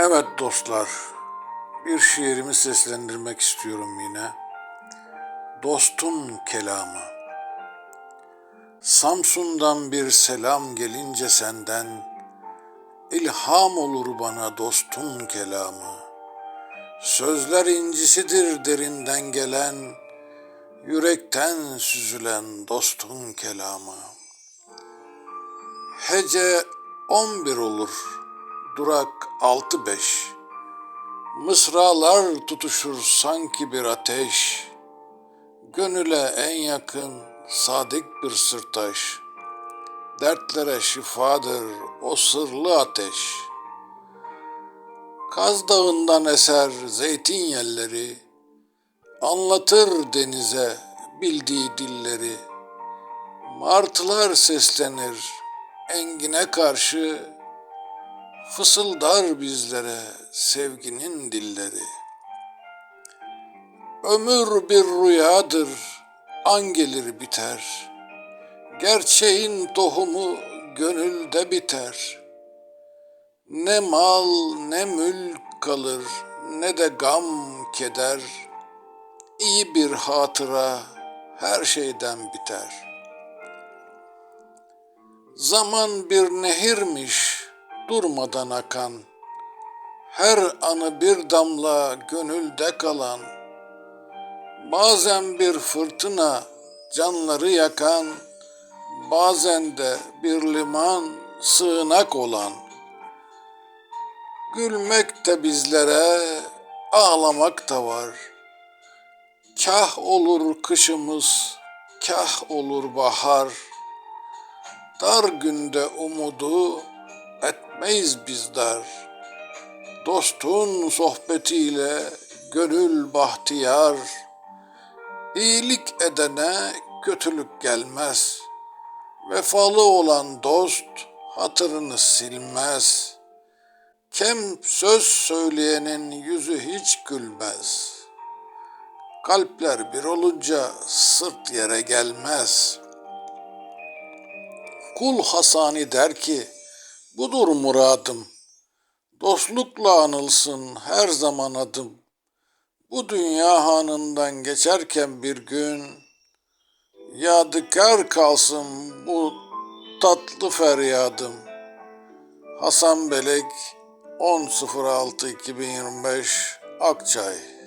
Evet dostlar, bir şiirimi seslendirmek istiyorum yine. Dostun kelamı. Samsun'dan bir selam gelince senden, ilham olur bana dostun kelamı. Sözler incisidir derinden gelen, yürekten süzülen dostun kelamı. Hece 11 olur, durak 6-5. Mısralar tutuşur sanki bir ateş. Gönüle en yakın sadık bir sırtaş. Dertlere şifadır o sırlı ateş. Kaz dağından eser zeytin yelleri. Anlatır denize bildiği dilleri. Martılar seslenir engine karşı fısıldar bizlere sevginin dilleri. Ömür bir rüyadır, an gelir biter. Gerçeğin tohumu gönülde biter. Ne mal ne mülk kalır, ne de gam keder. İyi bir hatıra her şeyden biter.'' Zaman bir nehirmiş durmadan akan, her anı bir damla gönülde kalan, bazen bir fırtına canları yakan, bazen de bir liman sığınak olan. Gülmek de bizlere, ağlamak da var. Kah olur kışımız, kah olur bahar.'' Dar günde umudu etmeyiz biz dar. Dostun sohbetiyle gönül bahtiyar. İyilik edene kötülük gelmez. Vefalı olan dost hatırını silmez. Kem söz söyleyenin yüzü hiç gülmez. Kalpler bir olunca sırt yere gelmez.'' Kul Hasani der ki, budur muradım. Dostlukla anılsın her zaman adım. Bu dünya hanından geçerken bir gün, yadıkar kalsın bu tatlı feryadım. Hasan Belek 10.06.2025 Akçay